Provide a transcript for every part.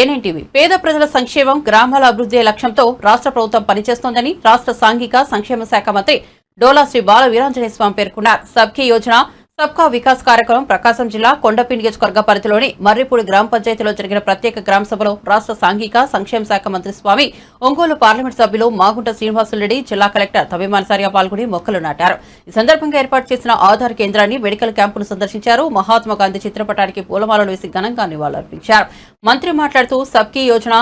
ఏనేంటివి పేద ప్రజల సంక్షేమం గ్రామాల అభివృద్ధి లక్ష్యంతో రాష్ట్ర ప్రభుత్వం పనిచేస్తోందని రాష్ట్ర సాంఘిక సంక్షేమ శాఖ మంత్రి డోలా శ్రీ బాల వీరాంజనేయ స్వామి పేర్కొన్నారు. సబ్కీ యోజన సబ్కా వికాస్ కార్యక్రమం ప్రకాశం జిల్లా కొండపి నియోజకవర్గ పరిధిలోని మర్రిపూడి గ్రామ పంచాయతీలో జరిగిన ప్రత్యేక గ్రామ సభలో రాష్ట్ర సాంఘిక సంక్షేమ శాఖ మంత్రి స్వామి ఒంగోలు పార్లమెంట్ సభ్యులు మాగుంట శ్రీనివాసులరెడ్డి జిల్లా కలెక్టర్ తమిమానసారిగా పాల్గొని మొక్కలు నాటారు. ఈ సందర్భంగా ఏర్పాటు చేసిన ఆధార్ కేంద్రాన్ని మెడికల్ క్యాంపును సందర్శించారు. మహాత్మా గాంధీ చిత్రపటానికి పూలమాలలు వేసి ఘనంగా నివాళులర్పించారు. మంత్రి మాట్లాడుతూ సబ్కీ యోజన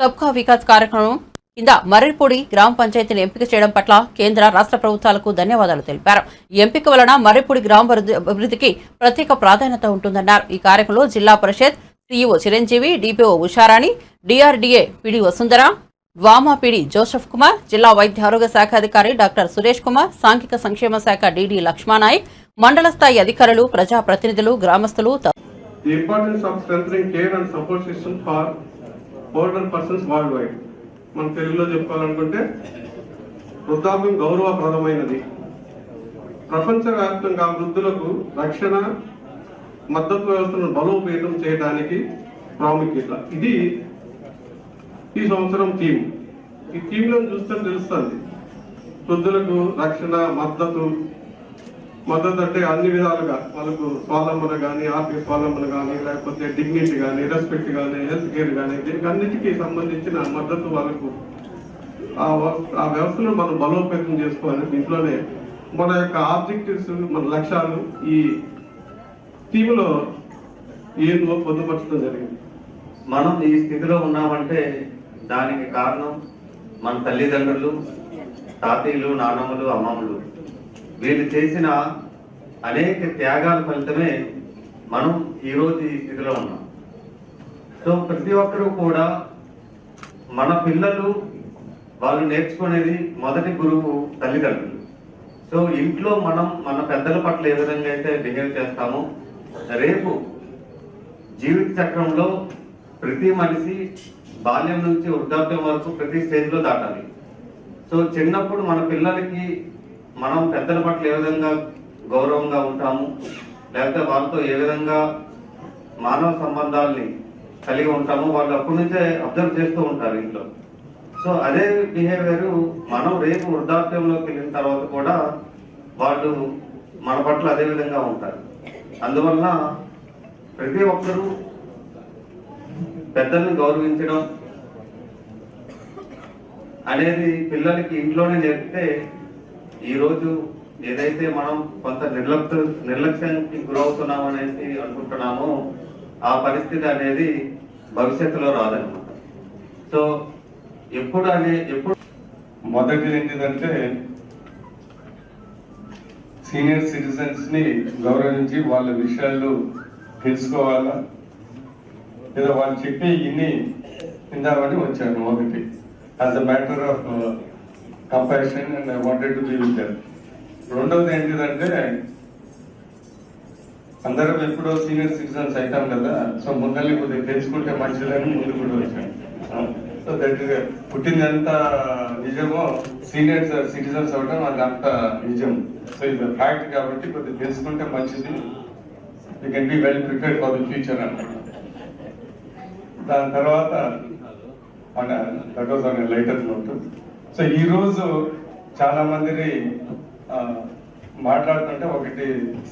సబ్కా వికాస్ కార్యక్రమం కింద మర్రిపూడి గ్రామ పంచాయతీని ఎంపిక చేయడం పట్ల కేంద్ర రాష్ట్ర ప్రభుత్వాలకు ధన్యవాదాలు తెలిపారు ఈ ఎంపిక వలన మర్రిపూడి గ్రామ అభివృద్ధికి ప్రత్యేక ప్రాధాన్యత ఉంటుందన్నారు ఈ కార్యక్రమంలో Zilla Parishad CEO Chiranjeevi DPO Usharani DRDA PD Vasundhara వామా PD Joseph Kumar జిల్లా వైద్య ఆరోగ్య శాఖ అధికారి డాక్టర్ సురేష్ కుమార్ సాంఘిక సంక్షేమ శాఖ డిడి లక్ష్మానాయక్ మండల స్థాయి అధికారులు ప్రజా ప్రతినిధులు గ్రామస్తులు The importance of strengthening care and support system for older persons worldwide. మన తెలుగులో చెప్పాలనుకుంటే వృద్ధాప్యం గౌరవప్రదమైనది. ప్రపంచవ్యాప్తంగా వృద్ధులకు రక్షణ మద్దతు వ్యవస్థను బలోపేతం చేయడానికి ప్రాముఖ్యత. ఇది ఈ సంవత్సరం థీమ్. ఈ థీమ్లో చూస్తే తెలుస్తుంది. వృద్ధులకు రక్షణ మద్దతు మద్దతు అంటే అన్ని విధాలుగా వాళ్ళకు స్వాలంబన కానీ ఆర్థిక స్వాలంబన కానీ లేకపోతే డిగ్నిటీ కానీ రెస్పెక్ట్ కానీ హెల్త్ కేర్ కానీ దీనికి అన్నిటికీ సంబంధించిన మద్దతు వాళ్ళకు ఆ వ- ఆ వ్యవస్థను మనం బలోపేతం చేసుకోవాలి. దీంట్లోనే మన యొక్క ఆబ్జెక్టివ్స్ మన లక్ష్యాలు ఈ టీంలో ఏదో పొందుపరచడం జరిగింది. మనం ఈ స్థితిలో ఉన్నామంటే దానికి కారణం మన తల్లిదండ్రులు తాతయ్యలు నానమ్మలు అమ్మమ్మలు. వీళ్ళు చేసిన అనేక త్యాగాల ఫలితమే మనం ఈరోజు ఈ స్థితిలో ఉన్నాం. సో ప్రతి ఒక్కరూ కూడా మన పిల్లలు వాళ్ళు నేర్చుకునేది మొదటి గురువు తల్లిదండ్రులు. సో ఇంట్లో మనం మన పెద్దల పట్ల ఏ విధంగా అయితే బిహేవ్ చేస్తామో రేపు జీవిత చక్రంలో ప్రతి మనిషి బాల్యం నుంచి వృద్ధాప్యం వరకు ప్రతి స్టేజ్లో దాటాలి. సో చిన్నప్పుడు మన పిల్లలకి మనం పెద్దల పట్ల ఏ విధంగా గౌరవంగా ఉంటాము? లేకపోతే వాళ్ళతో ఏ విధంగా మానవ సంబంధాల్ని కలిగి ఉంటాము? వాళ్ళు అప్పటి నుంచే అబ్జర్వ్ చేస్తూ ఉంటారు ఇంట్లో. సో అదే బిహేవియర్ మనం రేపు వృద్ధాప్యంలోకి వెళ్ళిన తర్వాత కూడా వాళ్ళు మన పట్ల అదే విధంగా ఉంటారు. అందువలన ప్రతి ఒక్కరూ పెద్దల్ని గౌరవించడం అనేది పిల్లలకి ఇంట్లోనే నేర్పితే ఈరోజు ఏదైతే మనం కొంత నిర్లక్ష్య నిర్లక్ష్యానికి గురవుతున్నాం అనేసి అనుకుంటున్నామో ఆ పరిస్థితి అనేది భవిష్యత్తులో రాదనమాట సో ఎప్పుడు అనే ఎప్పుడు మొదటిది ఏంటిదంటే సీనియర్ సిటిజన్స్ని గౌరవించి వాళ్ళ విషయాలు తెలుసుకోవాలా? లేదా వాళ్ళు చెప్పి ఇన్ని విందామని వచ్చాను ఒకటి as a matter of compassion and I wanted to be with రెండవది ఏంటిదంటే అందరం ఎప్పుడో సీనియర్ సిటిజన్స్ అవుతాం కదా సో ముందల్ని కొద్దిగా తెలుసుకుంటే మంచిదని ముందు కూడా వచ్చాను సో దట్ పుట్టిందంత నిజమో సీనియర్ సిటిజన్స్ అవడం అంత నిజం. సో ఇది ఫ్యాక్ట్ కాబట్టి కొద్దిగా తెలుసుకుంటే మంచిది. You can be well prepared for the future అన్నమాట. దాని తర్వాత మన that was on lighter note so ఈరోజు చాలా మందిని మాట్లాడుతుంటే ఒకటి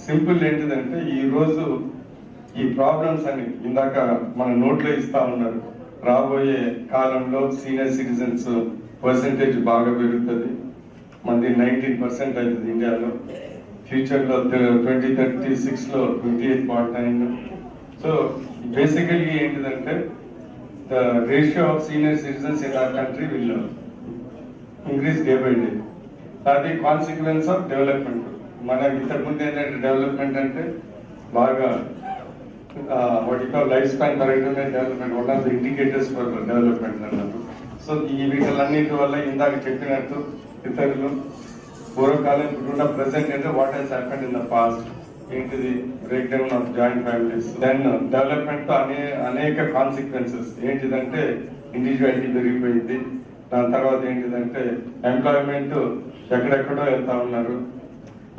సింపుల్ ఏంటిదంటే ఈరోజు ఈ ప్రాబ్లమ్స్ అని ఇందాక మన నోట్లో ఇస్తా ఉన్నారు. రాబోయే కాలంలో సీనియర్ సిటిజన్స్ పర్సంటేజ్ బాగా పెరుగుతుంది. మంది నైన్టీన్ పర్సెంట్ అవుతుంది ఇండియాలో. ఫ్యూచర్లో ట్వంటీ థర్టీ సిక్స్లో twenty eight point nine. So basically ఏంటిదంటే the ratio of senior citizens in our country will increase day by day అది కాన్సిక్వెన్స్ ఆఫ్ డెవలప్మెంట్ మన ఇంతకుముందు ఏంటంటే డెవలప్మెంట్ అంటే బాగా వాటిలో life span పెరగడమే development one of the indicators for development అన్నారు so ఈ వీటిలన్నిటి వల్ల ఇందాక చెప్పినట్టు ఇతరులు పూర్వకాలం ఇప్పుడున్న ప్రజెంట్ అంటే what has happened in the past ఏంటిది? Break down of joint families then డెవలప్మెంట్తో అనే అనేక కాన్సిక్వెన్సెస్ ఏంటిదంటే ఇండివిజువాలిటీ పెరిగిపోయింది. దాని తర్వాత ఏంటిదంటే ఎంప్లాయ్మెంట్ ఎక్కడెక్కడో వెళ్తా ఉన్నారు.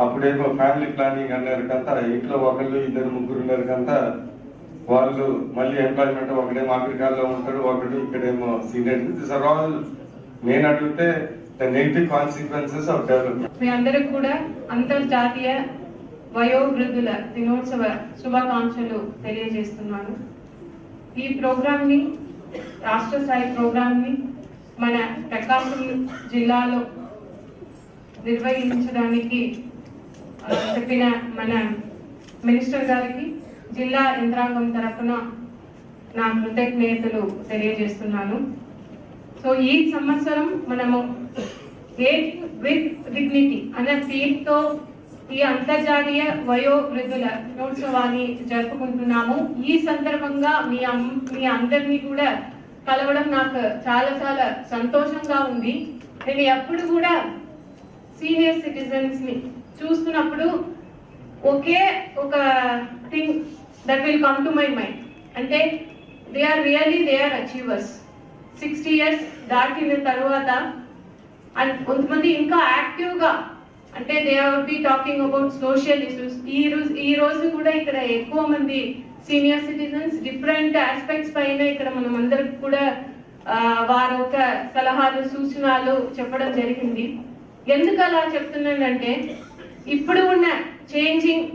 అప్పుడేమో ఫ్యామిలీ ప్లానింగ్ అన్నారు కంతా ఇంట్లో ఒకళ్ళు ఇద్దరు ముగ్గురు ఉన్నారు కంతా వాళ్ళు మళ్ళీ ఎంప్లాయ్మెంట్ ఒకడేమో అమెరికాలో ఉంటాడు ఒకడు ఇక్కడేమో సీనియర్ దిస్ ఆర్ ఆల్ నేను అడిగితే the negative consequences of development మీ అందరికి కూడా అంతర్జాతీయ వయోవృద్ధుల దినోత్సవ శుభాకాంక్షలు తెలియజేస్తున్నాను. ఈ ప్రోగ్రామ్ని రాష్ట్ర స్థాయి ప్రోగ్రామ్ని మన ప్రకాశం జిల్లాలో నిర్వహించడానికి చెప్పిన మన మినిస్టర్ గారికి జిల్లా యంత్రాంగం తరఫున నా కృతజ్ఞతలు తెలియజేస్తున్నాను. సో ఈ సంవత్సరం మనము ఏజ్ విత్ డిగ్నిటీ అనే పేరుతో ఈ అంతర్జాతీయ వయో వృద్ధుల దినోత్సవాన్ని జరుపుకుంటున్నాము. ఈ సందర్భంగా మీ మీ అందరినీ కూడా కలవడం నాకు చాలా చాలా సంతోషంగా ఉంది. నేను ఎప్పుడు కూడా సీనియర్ సిటిజన్స్ని చూస్తున్నప్పుడు ఒకే ఒక thing that will come to my mind అంటే they are really they are achievers sixty years దాటిన తర్వాత అండ్ కొంతమంది ఇంకా యాక్టివ్గా అంటే they are be talking about social issues ఈ రోజు ఈ రోజు కూడా ఇక్కడ ఎక్కువ మంది సీనియర్ సిటిజన్స్ డిఫరెంట్ ఆస్పెక్ట్స్ పైన ఇక్కడ మనం అందరికి కూడా వారి యొక్క సలహాలు సూచనలు చెప్పడం జరిగింది. ఎందుకు అలా చెప్తున్నానంటే ఇప్పుడు ఉన్న changing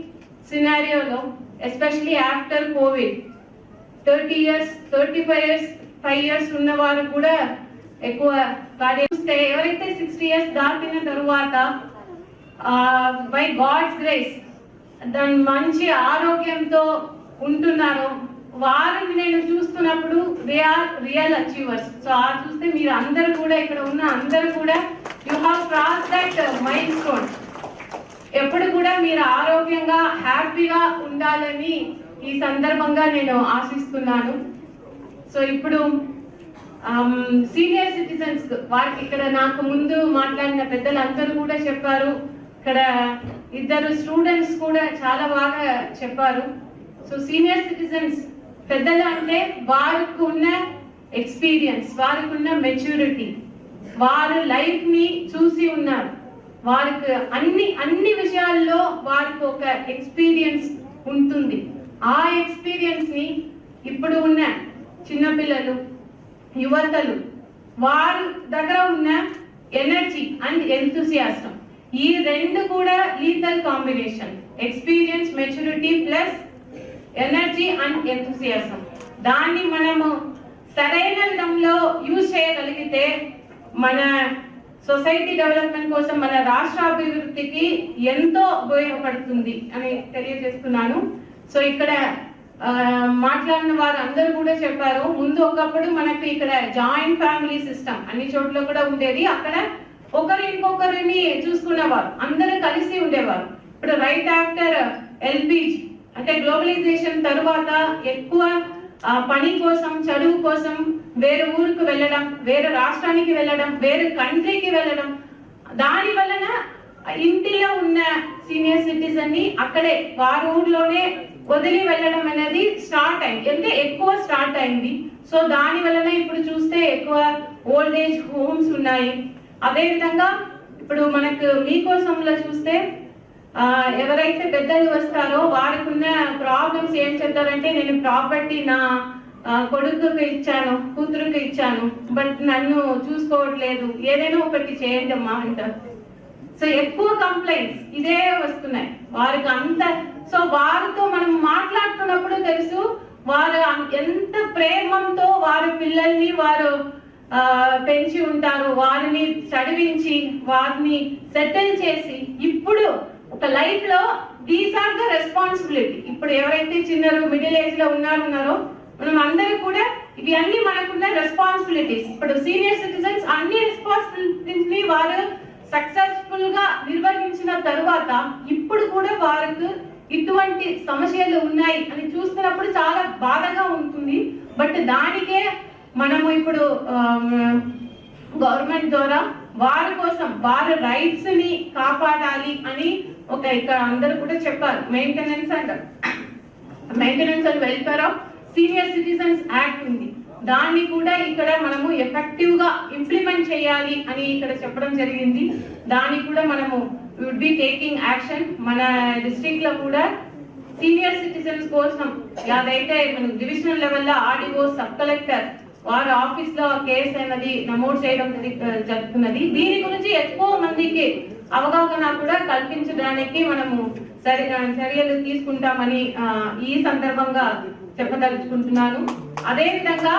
సినారియోలో especially after Covid thirty years thirty five years five years ఉన్న వారు కూడా ఎక్కువ చూస్తే ఎవరైతే సిక్స్టీ ఇయర్స్ దాటిన తరువాత బై గాడ్స్ గ్రేస్ దాని మంచి ఆరోగ్యంతో ఉంటున్నారో వారిని నేను చూస్తున్నప్పుడు they are real achievers so ఆ చూస్తే మీరు అందరు కూడా ఇక్కడ ఉన్న అందరు కూడా you have cross that mind stone ఎప్పుడు కూడా మీరు ఆరోగ్యంగా హ్యాపీగా ఉండాలని ఈ సందర్భంగా నేను ఆశిస్తున్నాను. సో ఇప్పుడు సీనియర్ సిటిజన్స్ వారికి ఇక్కడ నాకు ముందు మాట్లాడిన పెద్దలందరూ కూడా చెప్పారు. ఇక్కడ ఇద్దరు స్టూడెంట్స్ కూడా చాలా బాగా చెప్పారు. సో సీనియర్ సిటిజన్స్ పెద్దలు అంటే వారికి ఉన్న ఎక్స్పీరియన్స్ వారికి ఉన్న మెచ్యూరిటీ వారు లైఫ్ని చూసి ఉన్నారు. వారికి అన్ని అన్ని విషయాల్లో వారికి ఒక ఎక్స్పీరియన్స్ ఉంటుంది. ఆ ఎక్స్పీరియన్స్ని ఇప్పుడు ఉన్న చిన్నపిల్లలు యువతలు వారి దగ్గర ఉన్న ఎనర్జీ అండ్ ఎంతుసియాసం ఈ రెండు కూడా lethal combination experience maturity plus energy and enthusiasm దాన్ని మనము సరైన విధంలో యూజ్ చేయగలిగితే మన సొసైటీ డెవలప్మెంట్ కోసం మన రాష్ట్ర అభివృద్ధికి ఎంతో ఉపయోగపడుతుంది అని తెలియజేస్తున్నాను. సో ఇక్కడ మాట్లాడిన వారు అందరూ కూడా చెప్పారు ముందు ఒకప్పుడు మనకు ఇక్కడ జాయింట్ ఫ్యామిలీ సిస్టమ్ అన్ని చోట్ల కూడా ఉండేది. అక్కడ ఒకరు ఇంకొకరిని చూసుకునేవారు అందరూ కలిసి ఉండేవారు. ఇప్పుడు రైట్ ఆఫ్టర్ ఎల్బీజీ అంటే గ్లోబలైజేషన్ తరువాత ఎక్కువ పని కోసం చదువు కోసం వేరే ఊరికి వెళ్ళడం వేరే రాష్ట్రానికి వెళ్ళడం వేరే కంట్రీకి వెళ్ళడం దాని వలన ఇంటిలో ఉన్న సీనియర్ సిటిజన్ని అక్కడే వారి ఊర్లోనే వదిలి వెళ్ళడం అనేది స్టార్ట్ అయింది. అంటే ఎక్కువ స్టార్ట్ అయింది. సో దాని వలన ఇప్పుడు చూస్తే ఎక్కువ ఓల్డ్ ఏజ్ హోమ్స్ ఉన్నాయి. అదే విధంగా ఇప్పుడు మనకు మీకోసంలో చూస్తే ఎవరైతే పెద్దలు వస్తారో వారికి ఉన్న ప్రాబ్లమ్స్ ఏం చెప్తారంటే నేను ప్రాపర్టీ నా కొడుకుకి ఇచ్చాను కూతురుకి ఇచ్చాను బట్ నన్ను చూసుకోవట్లేదు. ఏదైనా ఒకటి చేయండి అమ్మా అంటారు. సో ఎక్కువ కంప్లైంట్స్ ఇదే వస్తున్నాయి. వారికి అంత సో వారితో మనం మాట్లాడుతున్నప్పుడు తెలుసు వారు ఎంత ప్రేమంతో వారి పిల్లల్ని వారు పెంచి ఉంటారు వారిని చదివించి వారిని సెటిల్ చేసి ఇప్పుడు ఒక లైఫ్లో దీస్ ఆర్ ద రెస్పాన్సిబిలిటీ ఇప్పుడు ఎవరైతే చిన్నారు మిడిల్ ఏజ్లో ఉన్నారు ఉన్నారో మనం అందరూ కూడా ఇవి అన్ని మనకున్న రెస్పాన్సిబిలిటీస్ ఇప్పుడు సీనియర్ సిటిజన్స్ అన్ని రెస్పాన్సిబిలిటీస్ని వారు సక్సెస్ఫుల్గా నిర్వహించిన తరువాత ఇప్పుడు కూడా వారికి ఇటువంటి సమస్యలు ఉన్నాయి అని చూస్తున్నప్పుడు చాలా బాధగా ఉంటుంది. బట్ దానికే మనము ఇప్పుడు గవర్నమెంట్ ద్వారా వారి కోసం వారి రైట్స్ని కాపాడాలి అని ఒక ఇక్కడ అందరూ కూడా చెప్పారు maintenance and maintenance and welfare of senior citizens act ఉంది. దాన్ని కూడా ఇక్కడ మనము ఎఫెక్టివ్గా ఇంప్లిమెంట్ చేయాలి అని ఇక్కడ చెప్పడం జరిగింది. దాన్ని కూడా మనము వుడ్ బి టేకింగ్ యాక్షన్ మన డిస్ట్రిక్ట్లో కూడా సీనియర్ సిటిజన్స్ కోసం యాదైతే మనం డివిజనల్ లెవెల్లో ఆర్డీఓ సబ్ కలెక్టర్ వారి ఆఫీస్లో కేసు అనేది నమోదు చేయడం జరుగుతున్నది. దీని గురించి ఎక్కువ మందికి అవగాహన కూడా కల్పించడానికి మనము సరి- చర్యలు తీసుకుంటామని ఈ సందర్భంగా చెప్పదలుచుకుంటున్నాను. అదే విధంగా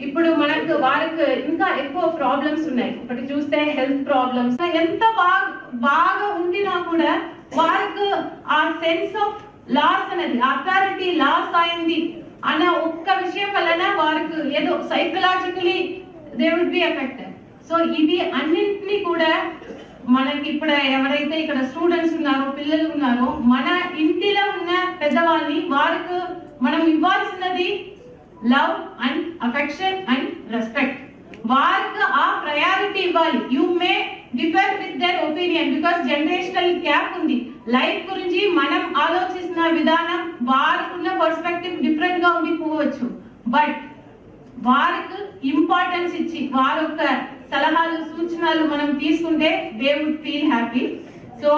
ఇప్పుడు మనకు వారికి ఇంకా ఎక్కువ ప్రాబ్లమ్స్ ఉన్నాయి. ఒకటి చూస్తే హెల్త్ ప్రాబ్లమ్స్. ఎంత బాగా బాగా ఉండినా కూడా వారికి ఆ సెన్స్ ఆఫ్ లాస్ అనేది అథారిటీ లాస్ అయింది అన్న ఒక్క విషయం వలన వారికి ఏదో psychologically they would be effect so ఇది అన్నింటినీ కూడా మనకి ఇప్పుడు ఎవరైతే ఇక్కడ స్టూడెంట్స్ ఉన్నారో పిల్లలు ఉన్నారో మన ఇంటిలో ఉన్న పెద్దవాళ్ళని వారికి మనం ఇవ్వాల్సినది love and affection and respect వారికి ఆ ప్రయారిటీ ఇవ్వాలి. You may differ with their opinion because generational gap ఉంది. లైఫ్ గురించి మనం ఆలోచిస్తున్న విధానం వారికున్న పర్స్పెక్టివ్ డిఫరెంట్గా ఉండిపోవచ్చు. బట్ వారికి ఇంపార్టెన్స్ ఇచ్చి వారి యొక్క సలహాలు సూచనలు మనం తీసుకుంటే they would feel happy so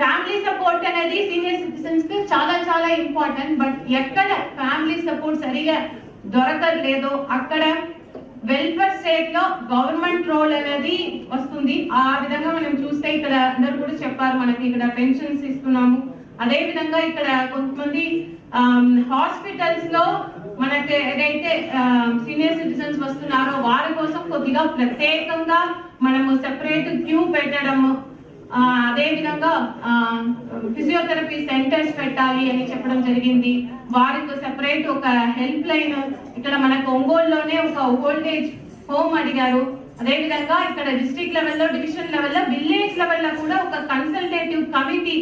family support అనేది సీనియర్ సిటిజన్స్కి చాలా చాలా ఇంపార్టెంట్ బట్ ఎక్కడ ఫ్యామిలీ సపోర్ట్ సరిగా దొరకలేదో అక్కడ వెల్ఫేర్ స్టేట్లో గవర్నమెంట్ రోల్ అనేది వస్తుంది. ఆ విధంగా మనం చూస్తే ఇక్కడ అందరు కూడా చెప్పారు మనకి ఇక్కడ పెన్షన్స్ ఇస్తున్నాము. అదే విధంగా ఇక్కడ కొంతమంది um, హాస్పిటల్స్లో మనకి ఏదైతే సీనియర్ సిటిజన్స్ వస్తున్నారో వారి కోసం కొద్దిగా ప్రత్యేకంగా మనము సెపరేట్ క్యూ పెట్టడము అదే విధంగా ఫిజియోథెరపీ సెంటర్స్ పెట్టాలి అని చెప్పడం జరిగింది. వారికి సెపరేట్ ఒక హెల్ప్ లైన్ ఇక్కడ మనకు ఒంగోలులోనే ఒక ఓల్టేజ్ హోమ్ అడిగారు. అదేవిధంగా ఇక్కడ డిస్ట్రిక్ట్ లెవెల్లో డివిజన్ లెవెల్లో విలేజ్ లెవెల్లో కూడా ఒక కన్సల్టేటివ్ కమిటీ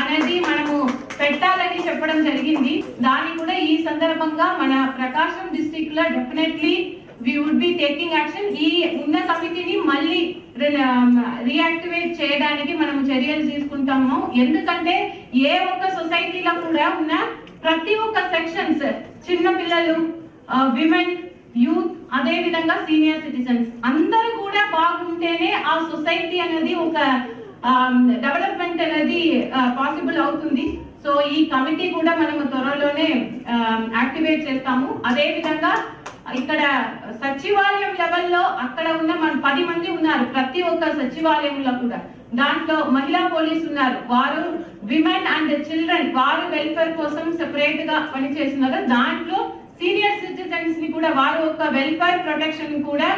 అనేది మనము పెట్టాలని చెప్పడం జరిగింది. దాన్ని కూడా ఈ సందర్భంగా మన ప్రకాశం డిస్ట్రిక్ట్లో definitely we would be taking action ఈ ఉన్న కమిటీని మళ్ళీ రియాక్టివేట్ um, చేయడానికి మనం చర్యలు తీసుకుంటాము. ఎందుకంటే ఏ ఒక్క సొసైటీలో కూడా ఉన్న ప్రతి ఒక్క సెక్షన్స్ చిన్న పిల్లలు విమెన్ యూత్ అదే విధంగా సీనియర్ సిటిజన్స్ అందరూ కూడా బాగుంటేనే ఆ సొసైటీ అనేది ఒక Um, డెవలప్మెంట్ అనేది uh, పాసిబుల్ అవుతుంది. సో ఈ కమిటీ కూడా మనం త్వరలోనే um, యాక్టివేట్ చేస్తాము. అదే విధంగా ఇక్కడ సచివాలయం లెవెల్లో అక్కడ ఉన్న మన పది మంది ఉన్నారు. ప్రతి ఒక్క సచివాలయంలో కూడా. దాంట్లో మహిళా పోలీస్ ఉన్నారు. వారు విమెన్ అండ్ చిల్డ్రన్ వారు వెల్ఫేర్ కోసం సెపరేట్గా పనిచేస్తున్నారు. దాంట్లో సీనియర్ సిటిజన్స్ని కూడా వారు ఒక వెల్ఫేర్ ప్రొటెక్షన్ కూడా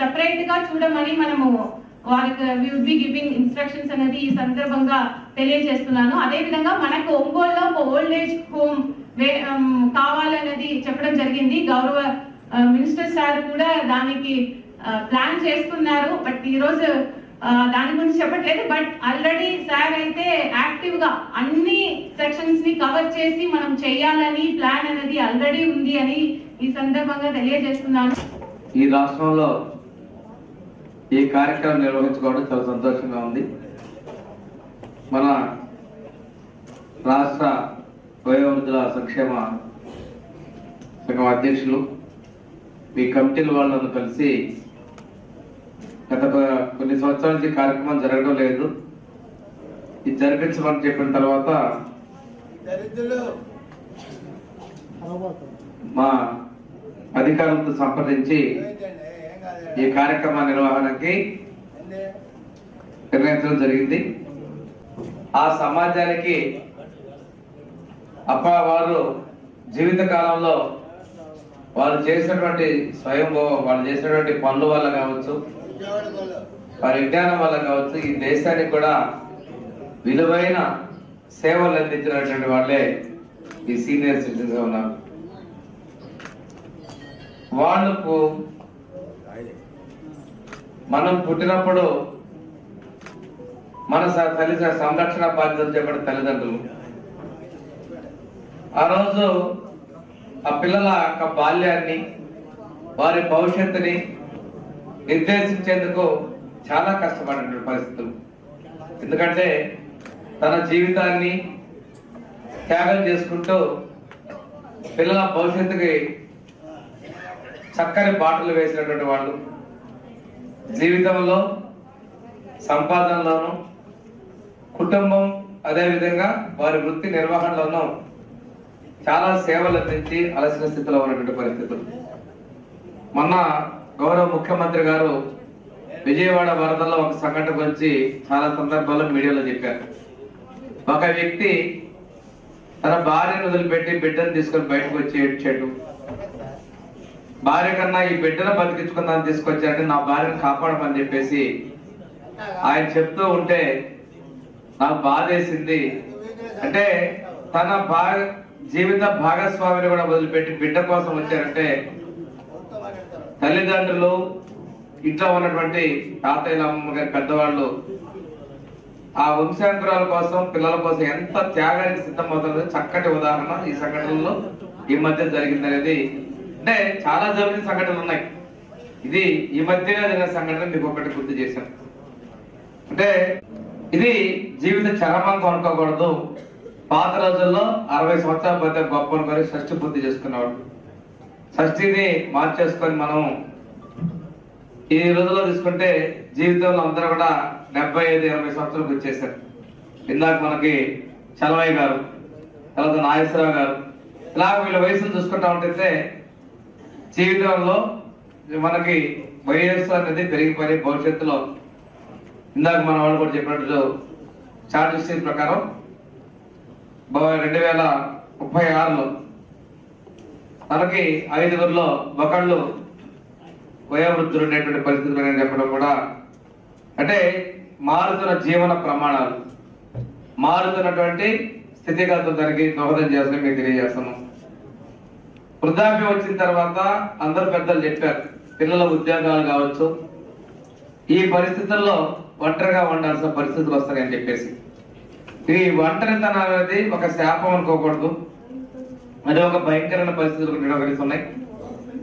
సెపరేట్గా చూడమని మనము వారికి విల్ బి గివింగ్ ఇన్స్ట్రక్షన్స్ అనేది ఈ సందర్భంగా తెలియజేస్తున్నాను. అదే విధంగా మనకు ఒంగోలులో ఒక ఓల్డ్ ఏజ్ హోమ్ కావాలనేది చెప్పడం జరిగింది. గౌరవ uh, మినిస్టర్ సార్ కూడా దానికి uh, ప్లాన్ చేస్తున్నారు. బట్ ఈరోజు uh, దాని గురించి చెప్పట్లేదు. బట్ ఆల్రెడీ సార్ అయితే యాక్టివ్గా అన్ని సెక్షన్స్ని కవర్ చేసి మనం చేయాలని ప్లాన్ అనేది ఆల్రెడీ ఉంది అని ఈ సందర్భంగా తెలియజేస్తున్నాను. ఈ రాష్ట్రంలో ఈ కార్యక్రమం నిర్వహించుకోవడం చాలా సంతోషంగా ఉంది. మన రాష్ట్ర వయోవృద్ధుల సంక్షేమ సంఘం అధ్యక్షులు మీ కమిటీల వాళ్ళను కలిసి గత కొన్ని సంవత్సరాల నుంచి కార్యక్రమం జరగడం లేదు. ఇది జరిపించమని చెప్పిన తర్వాత మా అధికారులతో సంప్రదించి ఈ కార్యక్రమ నిర్వహణకి నిర్ణయించడం జరిగింది. ఆ సమాజానికి అప్ప వారు జీవిత కాలంలో వారు చేసినటువంటి స్వయం వాళ్ళు చేసినటువంటి పనుల వల్ల కావచ్చు వారి విజ్ఞానం వల్ల కావచ్చు ఈ దేశానికి కూడా విలువైన సేవలు అందించినటువంటి వాళ్ళే ఈ సీనియర్ సిటిజన్స్ ఉన్నారు వాళ్ళకు మనం పుట్టినప్పుడు మన స- తల్లి సంరక్షణ బాధ్యతలు చేపడే తల్లిదండ్రులు. ఆ రోజు ఆ పిల్లల యొక్క బాల్యాన్ని వారి భవిష్యత్తుని నిర్దేశించేందుకు చాలా కష్టపడినటువంటి పరిస్థితులు. ఎందుకంటే తన జీవితాన్ని త్యాగం చేసుకుంటూ పిల్లల భవిష్యత్తుకి చక్కని బాటలు వేసినటువంటి వాళ్ళు. జీవితంలో సంపాదనలోను కుటుంబం అదే విధంగా వారి వృత్తి నిర్వహణలోనూ చాలా సేవలు అందించి అలసిన స్థితిలో ఉన్నటువంటి పరిస్థితులు. మొన్న గౌరవ ముఖ్యమంత్రి గారు విజయవాడ వరదల్లో ఒక సంఘటన గురించి చాలా సందర్భాల్లో మీడియాలో చెప్పారు. ఒక వ్యక్తి తన భార్యను వదిలిపెట్టి బిడ్డను తీసుకొని బయటకు వచ్చి ఏడ్చాడు. భార్య కన్నా ఈ బిడ్డను బతికించుకుందాన్ని తీసుకొచ్చాడు నా భార్యను కాపాడమని చెప్పేసి ఆయన చెప్తూ ఉంటే నాకు బాధేసింది. అంటే తన భాగ జీవిత భాగస్వామిని కూడా వదిలిపెట్టి బిడ్డ కోసం వచ్చారంటే తల్లిదండ్రులు ఇంట్లో ఉన్నటువంటి తాతయ్యల అమ్మమ్మ గారి పెద్దవాళ్ళు ఆ వంశాంకురాల కోసం పిల్లల కోసం ఎంత త్యాగానికి సిద్ధమవుతుందో చక్కటి ఉదాహరణ ఈ సంఘటనలో ఈ మధ్య జరిగిందనేది అంటే చాలా జరిగిన సంఘటనలు ఉన్నాయి. ఇది ఈ మధ్యనే జరిగిన సంఘటన మీకు ఒకటి గుర్తు చేశాను. అంటే ఇది జీవిత చరమంగా అనుకోకూడదు పాత రోజుల్లో అరవై సంవత్సరాల పోతే గొప్ప అనుకొని షష్టి పూర్తి చేసుకునేవాడు. షష్ఠిని మార్చేసుకొని మనం ఈ రోజుల్లో తీసుకుంటే జీవితంలో అందరూ కూడా డెబ్బై ఐదు ఎనభై సంవత్సరాలకు వచ్చేసారు. ఇందాక మనకి చలవయ్య గారు తర్వాత నాగేశ్వరరావు గారు. ఇలా వీళ్ళ వయసులు చూసుకుంటా ఉంటే జీవితంలో మనకి వయస్సు అనేది పెరిగిపోయి భవిష్యత్తులో ఇందాక మన వాళ్ళు కూడా చెప్పినట్టు చార్ట్ ప్రకారం రెండు వేల ముప్పై ఆరులో తనకి ఐదుగురులో ఒకళ్ళు వయోవృద్ధులు ఉండేటువంటి పరిస్థితులు అని చెప్పడం కూడా అంటే మారుతున్న జీవన ప్రమాణాలు మారుతున్నటువంటి స్థితిగతులు దానికి దోహదం చేస్తామని మీకు తెలియజేస్తున్నాం. వృద్ధాప్యం వచ్చిన తర్వాత అందరు పెద్దలు చెప్పారు పిల్లల ఉద్యోగాలు కావచ్చు. ఈ పరిస్థితుల్లో ఒంటరిగా ఉండాల్సిన పరిస్థితులు వస్తాయని చెప్పేసి. ఈ ఒంటరితనం అనేది ఒక శాపం అనుకోకూడదు. అది ఒక భయంకరమైన పరిస్థితులు నిర్వహిస్తున్నాయి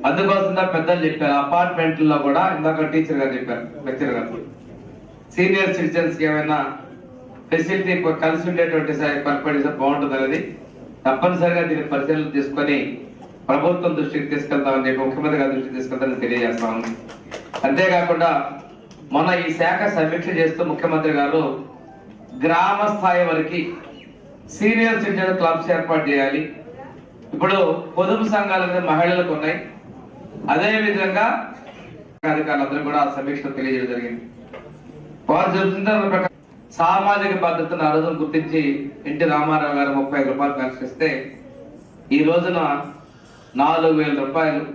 అందుకోసంగా పెద్దలు చెప్పారు అపార్ట్మెంట్లో కూడా ఇందాక టీచర్ గారు చెప్పారు లెక్చర్ గారు. సీనియర్ సిటిజన్స్కి ఏమైనా ఫెసిలిటీ కలిసి ఉండేటువంటి పరిపాలిస్తే బాగుంటుంది అనేది తప్పనిసరిగా దీన్ని పరిశీలన తీసుకొని ప్రభుత్వం దృష్టికి తీసుకెళ్తామని చెప్పి ముఖ్యమంత్రి గారి దృష్టికి తీసుకెళ్తామని ఉంది అంతేకాకుండా మొన్న ఈ శాఖ సమీక్ష చేస్తూ ముఖ్యమంత్రి గారు గ్రామ స్థాయి వరకు సీనియర్ సిటిజన్ క్లబ్స్ ఏర్పాటు చేయాలి. ఇప్పుడు పొదుపు సంఘాలు అనేది మహిళలకు ఉన్నాయి. అదే విధంగా అధికారులందరూ కూడా ఆ సమీక్షలో తెలియజేయడం జరిగింది. వారు చెబుతున్న ప్రకారం సామాజిక భద్రతను ఆ రోజున గుర్తించి ఎన్టీ రామారావు గారు ముప్పై ఐదు రూపాయలు ఖర్చు ఇస్తే ఈ రోజున నాలుగు వేల రూపాయలు.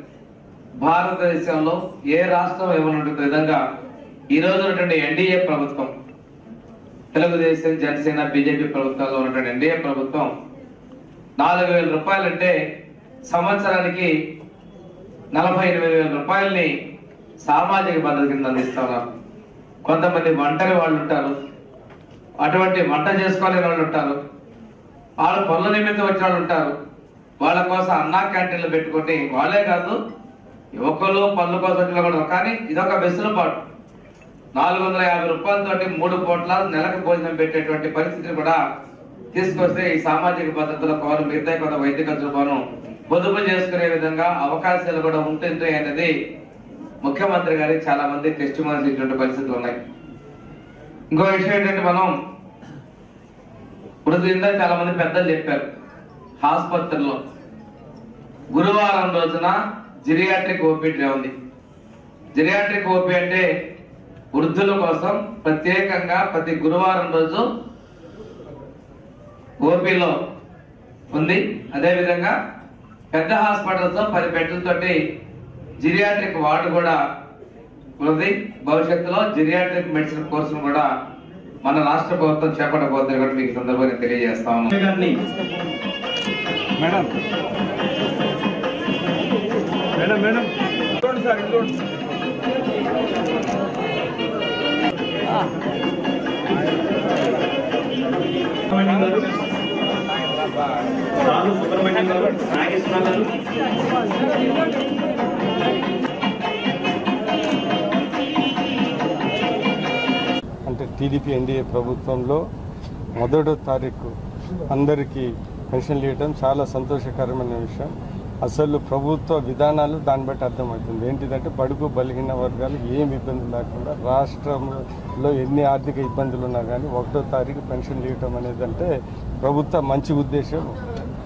భారతదేశంలో ఏ రాష్ట్రం ఇవ్వనటువంటి విధంగా ఈ ఉన్నటువంటి ఎన్డీఏ ప్రభుత్వం తెలుగుదేశం జనసేన బీజేపీ ప్రభుత్వాల్లో ఉన్నటువంటి ఎన్డీఏ ప్రభుత్వం నాలుగు వేల రూపాయలు అంటే సంవత్సరానికి నలభై ఎనిమిది వేల రూపాయలని సామాజిక భద్రత కింద అందిస్తా కొంతమంది వంటని వాళ్ళు ఉంటారు. అటువంటి వంట చేసుకోలేని వాళ్ళు ఉంటారు. వాళ్ళు పనుల నిమిత్తం వచ్చిన వాళ్ళు ఉంటారు. వాళ్ళ కోసం అన్నా క్యాంటీన్లు పెట్టుకుంటే వాళ్ళే కాదు యువకులు పనుల కోసం కూడా కానీ ఇదొక వెసులుబాటు. నాలుగు వందల యాభై రూపాయలతోటి మూడు కోట్ల నెలకు భోజనం పెట్టేటువంటి పరిస్థితిని కూడా తీసుకొస్తే ఈ సామాజిక భద్రతల పవన్ మిగతా కొంత వైద్య ఖర్చులను పొదుపు చేసుకునే విధంగా అవకాశాలు కూడా ఉంటుంది అనేది ముఖ్యమంత్రి గారికి చాలా మంది టెస్ట్ ఇచ్చినటువంటి పరిస్థితులు ఉన్నాయి. ఇంకో విషయం ఏంటంటే మనం ఇప్పుడు చాలా మంది పెద్దలు చెప్పారు. ఆసుపత్రిలో. గురువారం రోజున జిరియాట్రిక్ ఓపీ ఉంది. జిరియాట్రిక్ ఓపీ అంటే వృద్ధుల కోసం ప్రత్యేకంగా ప్రతి గురువారం రోజు ఓపీలో ఉంది. అదేవిధంగా పెద్ద హాస్పిటల్తో పది బెడ్లతోటి జిరియాట్రిక్ వార్డు కూడా ఉంది. భవిష్యత్తులో జిరియాట్రిక్ మెడిసిన్ కోర్సును కూడా మన రాష్ట్ర ప్రభుత్వం చేపట్టబోతుంది కూడా మీకు సందర్భంగా తెలియజేస్తా ఉన్నాం. మేడం. Madam madam. చూడండి సార్ చూడండి రాజు సుబ్రహ్మణ్యం గారు నాగేశ్వరరావు గారు అంటే టీడీపీ ఎన్డీఏ ప్రభుత్వంలో మొదటో తారీఖు అందరికీ పెన్షన్లు ఇవ్వడం చాలా సంతోషకరమైన విషయం. అసలు ప్రభుత్వ విధానాలు దాన్ని బట్టి అర్థమవుతుంది. ఏంటిదంటే బడుగు బలిగిన వర్గాలు ఏం ఇబ్బంది లేకుండా రాష్ట్రంలో ఎన్ని ఆర్థిక ఇబ్బందులు ఉన్నా కానీ ఒకటో తారీఖు పెన్షన్లు ఇవ్వటం అనేది అంటే ప్రభుత్వ మంచి ఉద్దేశం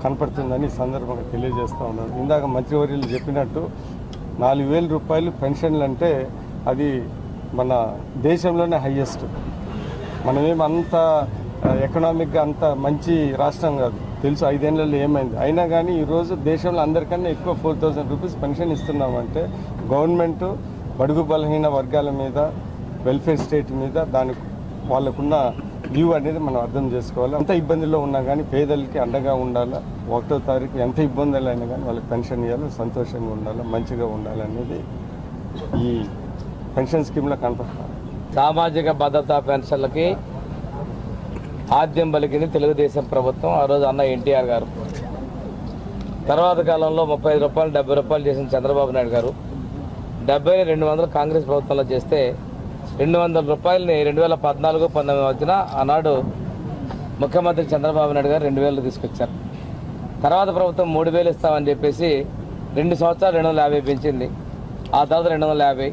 కనపడుతుందని ఈ సందర్భంగా తెలియజేస్తూ ఉన్నాను. ఇందాక మంత్రివర్యులు చెప్పినట్టు నాలుగు వేల రూపాయలు పెన్షన్లు అంటే అది మన దేశంలోనే హయ్యెస్ట్ మనమేమంత అంత ఎకనామిక్గా అంత మంచి రాష్ట్రం కాదు. తెలుసు ఐదేళ్ళలో ఏమైంది. అయినా కానీ ఈరోజు దేశంలో అందరికన్నా ఎక్కువ ఫోర్ థౌజండ్ రూపీస్ పెన్షన్ ఇస్తున్నామంటే గవర్నమెంట్ బడుగు బలహీన వర్గాల మీద వెల్ఫేర్ స్టేట్ మీద దానికి వాళ్ళకున్న వ్యూ అనేది మనం అర్థం చేసుకోవాలి. ఎంత ఇబ్బందిలో ఉన్నా కానీ పేదలకి అండగా ఉండాలి ఒకటో తారీఖు ఎంత ఇబ్బందులు అయినా కానీ వాళ్ళకి పెన్షన్ ఇవ్వాలి సంతోషంగా ఉండాలి మంచిగా ఉండాలి అనేది ఈ పెన్షన్ స్కీమ్లో కనపడుతుంది సామాజిక భద్రతా పెన్షన్లకి ఆద్యం పలికింది తెలుగుదేశం ప్రభుత్వం. ఆ రోజు అన్న ఎన్టీఆర్ గారు. తర్వాత కాలంలో ముప్పై ఐదు రూపాయలు డెబ్బై రూపాయలు చేసిన చంద్రబాబు నాయుడు గారు. డెబ్బై రెండు వందలు కాంగ్రెస్ ప్రభుత్వంలో చేస్తే రెండు వందల రూపాయలని రెండు వేల పద్నాలుగు పంతొమ్మిది వచ్చిన ఆనాడు ముఖ్యమంత్రి చంద్రబాబు నాయుడు గారు రెండు వేలు తీసుకొచ్చారు. తర్వాత ప్రభుత్వం మూడు వేలు ఇస్తామని చెప్పేసి రెండు సంవత్సరాలు రెండు వందల యాభై పెంచింది. ఆ తర్వాత రెండు వందల యాభై.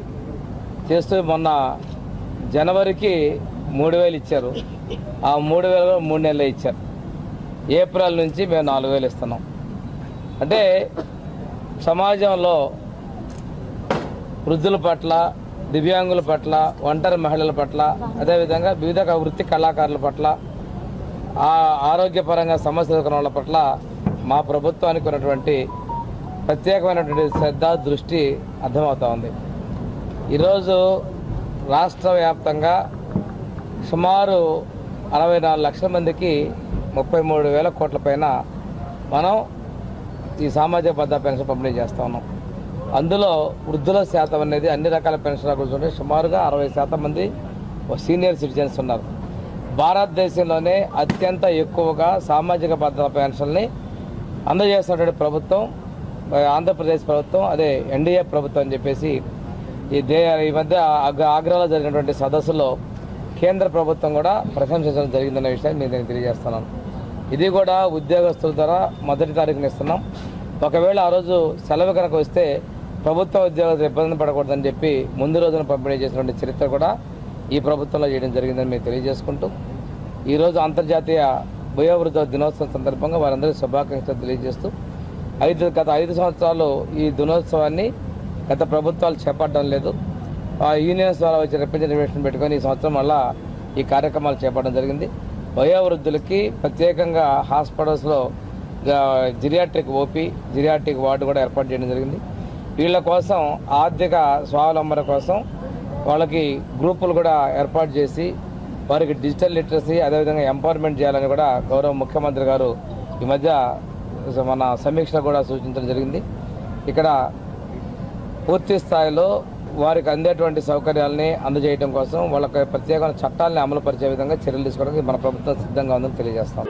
చేస్తూ మొన్న జనవరికి మూడు వేలు ఇచ్చారు. ఆ మూడు వేలు కూడా మూడు నెలలు ఇచ్చారు. ఏప్రిల్ నుంచి మేము నాలుగు వేలు ఇస్తున్నాం. అంటే సమాజంలో వృద్ధుల పట్ల దివ్యాంగుల పట్ల ఒంటరి మహిళల పట్ల అదేవిధంగా వివిధ వృత్తి కళాకారుల పట్ల ఆ ఆరోగ్యపరంగా సమస్యలు ఎదుర్కొన్న వాళ్ళ పట్ల మా ప్రభుత్వానికి ఉన్నటువంటి ప్రత్యేకమైనటువంటి శ్రద్ధ దృష్టి అర్థమవుతా ఉంది. ఈరోజు రాష్ట్ర వ్యాప్తంగా సుమారు అరవై నాలుగు లక్షల మందికి ముప్పై మూడు వేల కోట్ల పైన మనం ఈ సామాజిక భద్రత పెన్షన్ పంపిణీ చేస్తూ ఉన్నాం. అందులో వృద్ధుల శాతం అనేది అన్ని రకాల పెన్షన్ కూర్చుంటే సుమారుగా అరవై శాతం మంది సీనియర్ సిటిజన్స్ ఉన్నారు. భారతదేశంలోనే అత్యంత ఎక్కువగా సామాజిక భద్రత పెన్షన్ని అందజేస్తున్నటువంటి ప్రభుత్వం ఆంధ్రప్రదేశ్ ప్రభుత్వం అదే ఎన్డీఏ ప్రభుత్వం అని చెప్పేసి ఈ దే ఈ మధ్య ఆగ్రాలో జరిగినటువంటి సదస్సులో కేంద్ర ప్రభుత్వం కూడా ప్రశంసించడం జరిగిందన్న విషయాన్ని నేను దీనికి తెలియజేస్తున్నాను. ఇది కూడా ఉద్యోగస్తుల ద్వారా మొదటి తారీఖున ఇస్తున్నాం. ఒకవేళ ఆ రోజు సెలవు కనుక వస్తే ప్రభుత్వ ఉద్యోగస్తులు ఇబ్బంది పడకూడదని చెప్పి ముందు రోజున పంపిణీ చేసినటువంటి చరిత్ర కూడా ఈ ప్రభుత్వంలో చేయడం జరిగిందని మేము తెలియజేసుకుంటూ ఈరోజు అంతర్జాతీయ వయోవృద్ధ దినోత్సవం సందర్భంగా వారందరికీ శుభాకాంక్షలు తెలియజేస్తూ ఐదు గత ఐదు సంవత్సరాలు ఈ దినోత్సవాన్ని గత ప్రభుత్వాలు చేపట్టడం లేదు. యూనియన్స్ ద్వారా వచ్చే రిప్రజెంటేషన్ పెట్టుకొని ఈ సంవత్సరం మళ్ళా ఈ కార్యక్రమాలు చేపట్టడం జరిగింది. వయోవృద్ధులకి ప్రత్యేకంగా హాస్పిటల్స్లో జిరియాట్రిక్ ఓపీ జిరియాట్రిక్ వార్డు కూడా ఏర్పాటు చేయడం జరిగింది. వీళ్ళ కోసం ఆర్థిక స్వావలంబన కోసం వాళ్ళకి గ్రూపులు కూడా ఏర్పాటు చేసి వారికి డిజిటల్ లిటరసీ అదేవిధంగా ఎంపవర్మెంట్ చేయాలని కూడా గౌరవ ముఖ్యమంత్రి గారు ఈ మధ్య మన సమీక్ష కూడా సూచించడం జరిగింది. ఇక్కడ పూర్తి స్థాయిలో వారికి అందేటువంటి సౌకర్యాలని అందజేయడం కోసం వాళ్ళకి ప్రత్యేకమైన చట్టాలని అమలు పరిచే విధంగా చర్యలు తీసుకోవడానికి మన ప్రభుత్వం సిద్ధంగా ఉందని తెలియజేస్తాం.